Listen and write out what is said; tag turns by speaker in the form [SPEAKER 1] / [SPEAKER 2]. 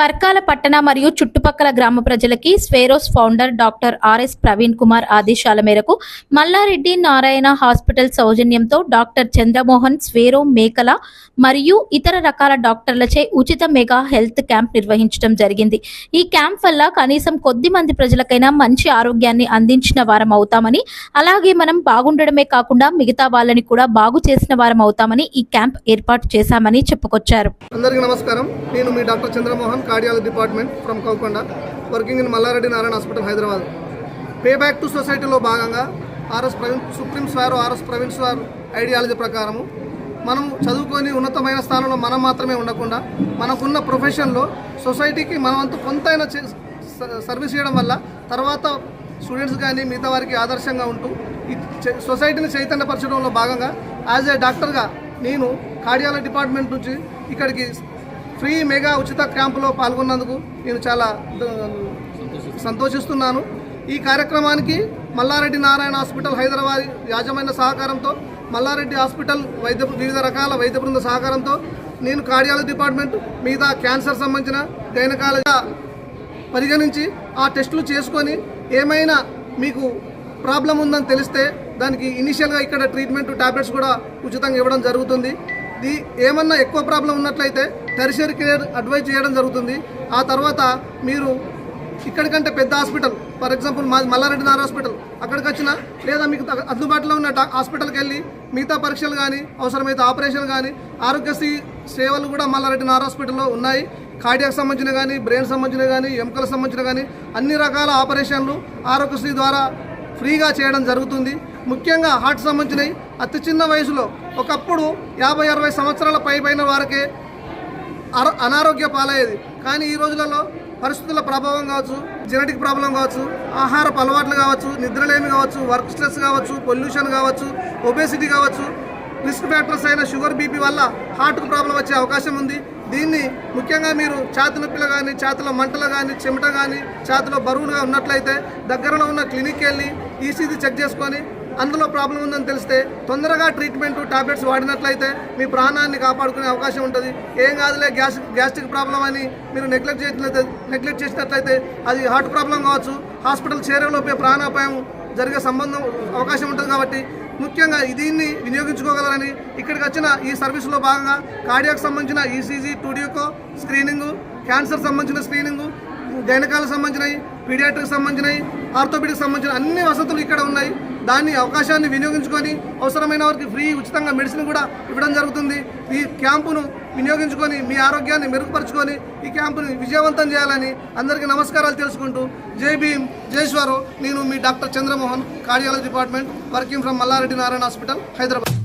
[SPEAKER 1] పర్కాల పట్టణ మరియు చుట్టుపక్కల గ్రామ ప్రజలకి Swaeros founder doctor RS Praveen Kumar ఆదేశాల మేరకు మల్లారెడ్డి నారాయణ హాస్పిటల్ సౌజన్యంతో డాక్టర్ చంద్రమోహన్ స్వేరో మేకల మరియు ఇతర రకాల డాక్టర్లచే ఉచిత మెగా హెల్త్ క్యాంప్ నిర్వహించడం జరిగింది. ఈ క్యాంప్ వల్ల కనీసం కొద్ది మంది ప్రజలకైనా మంచి ఆరోగ్యాన్ని అందించిన వారం అవుతామని అలాగే మనం బాగుండడమే కాకుండా మిగతా వాళ్ళని కూడా బాగు చేసిన వారం అవుతామని ఈ క్యాంప్ ఏర్పాటు చేశామని చెప్పుకొచ్చారు.
[SPEAKER 2] అందరికీ నమస్కారం. నేను మీ doctor Chandramohan cardiology department from Koukonda working in Malla Reddy Narayana hospital Hyderabad. Pay back to సొసైటీలో భాగంగా RS Praveen supreme Swaero RS Praveen Swaero ideology ప్రకారము మనం చదువుకొని ఉన్నతమైన స్థానంలో మనం మాత్రమే ఉండకుండా మనకున్న ప్రొఫెషన్లో సొసైటీకి మనమంత కొంతైనా చే- స- సర్వీస్ చేయడం వల్ల తర్వాత స్టూడెంట్స్ కానీ మిగతా వారికి ఆదర్శంగా ఉంటూ ఈ సొసైటీని చైతన్యపరచడంలో భాగంగా యాజ్ ఏ డాక్టర్గా నేను కార్డియాలజీ డిపార్ట్మెంట్ నుంచి ఇక్కడికి ఫ్రీ మెగా ఉచిత క్యాంపులో పాల్గొన్నందుకు నేను చాలా సంతోషిస్తున్నాను. ఈ కార్యక్రమానికి మల్లారెడ్డి నారాయణ హాస్పిటల్ హైదరాబాద్ యాజమాన్య సహకారంతో మల్లారెడ్డి హాస్పిటల్ వైద్య వివిధ రకాల వైద్య బృంద సహకారంతో నేను కార్డియాలజీ డిపార్ట్మెంట్ మీద క్యాన్సర్ సంబంధించిన గైనకాలజీ పరిగణించి ఆ టెస్టులు చేసుకొని ఏమైనా మీకు ప్రాబ్లం ఉందని తెలిస్తే దానికి ఇనిషియల్గా ఇక్కడ ట్రీట్మెంట్ టాబ్లెట్స్ కూడా ఉచితంగా ఇవ్వడం జరుగుతుంది. ఏమన్నా ఎక్కువ ప్రాబ్లం ఉన్నట్లయితే టెరిషరీ కేర్ అడ్వైజ్ చేయడం జరుగుతుంది. ఆ తర్వాత మీరు ఇక్కడికంటే పెద్ద హాస్పిటల్ ఫర్ ఎగ్జాంపుల్ మా మల్లారెడ్డి నార్ హాస్పిటల్ అక్కడికి వచ్చినా లేదా మీకు అందుబాటులో ఉన్న డా- హాస్పిటల్కి వెళ్ళి మిగతా పరీక్షలు కానీ అవసరమైతే ఆపరేషన్ కానీ ఆరోగ్యశ్రీ సేవలు కూడా మల్లారెడ్డి నార్ హాస్పిటల్లో ఉన్నాయి. కార్డియాక్ సంబంధించిన కానీ బ్రెయిన్ సంబంధించిన కానీ ఎముకలకు సంబంధించిన కానీ అన్ని రకాల ఆపరేషన్లు ఆరోగ్యశ్రీ ద్వారా ఫ్రీగా చేయడం జరుగుతుంది. ముఖ్యంగా హార్ట్ సంబంధించినవి అతి చిన్న వయసులో ఒకప్పుడు యాభై అరవై సంవత్సరాల పైపైన వారికే అనారోగ్య పాలయ్యేది. కానీ ఈ రోజులలో పరిస్థితుల ప్రభావం కావచ్చు జెనెటిక్ ప్రాబ్లం కావచ్చు ఆహారపు అలవాట్లు కావచ్చు నిద్రలేమి కావచ్చు వర్క్ స్ట్రెస్ కావచ్చు పొల్యూషన్ కావచ్చు ఒబేసిటీ కావచ్చు రిస్క్ ఫ్యాక్టర్స్ అయిన షుగర్ బీపీ వల్ల హార్ట్కు ప్రాబ్లం వచ్చే అవకాశం ఉంది. దీన్ని ముఖ్యంగా మీరు ఛాతి నొప్పిలో కానీ ఛాతిలో మంటలు కానీ చెమట కానీ ఛాతిలో బరువులుగా ఉన్నట్లయితే దగ్గరలో ఉన్న క్లినిక్కి వెళ్ళి ఈసీజీ చెక్ చేసుకొని అందులో ప్రాబ్లం ఉందని తెలిస్తే తొందరగా ట్రీట్మెంట్ టాబ్లెట్స్ వాడినట్లయితే మీ ప్రాణాన్ని కాపాడుకునే అవకాశం ఉంటుంది. ఏం కాదులే గ్యాస్ గ్యాస్ట్రిక్ ప్రాబ్లం అని మీరు నెగ్లెక్ట్ చేసినట్లయితే నెగ్లెక్ట్ చేసినట్లయితే అది హార్ట్ ప్రాబ్లం కావచ్చు హాస్పిటల్ చేరేలోపే ప్రాణాపాయం జరిగే సంబంధం అవకాశం ఉంటుంది కాబట్టి ముఖ్యంగా దీన్ని వినియోగించుకోగలరని ఇక్కడికి వచ్చిన ఈ సర్వీస్లో భాగంగా కార్డియాకు సంబంధించిన ECG two D echo screening cancer సంబంధించిన స్క్రీనింగు గైనకాలకు సంబంధించినవి పీడియాట్రిక్ సంబంధించినవి ఆర్థోపెడిక్ సంబంధించిన అన్ని వసతులు ఇక్కడ ఉన్నాయి. దాన్ని అవకాశాన్ని వినియోగించుకొని అవసరమైన వారికి ఫ్రీ ఉచితంగా మెడిసిన్ కూడా ఇవ్వడం జరుగుతుంది. ఈ క్యాంపును వినియోగించుకొని మీ ఆరోగ్యాన్ని మెరుగుపరుచుకొని ఈ క్యాంపుని విజయవంతం చేయాలని అందరికీ నమస్కారాలు తెలుసుకుంటూ జై భీమ్ జయేశ్వరు నేను మీ doctor Chandramohan cardiology department working from Malla Reddy Narayana hospital Hyderabad.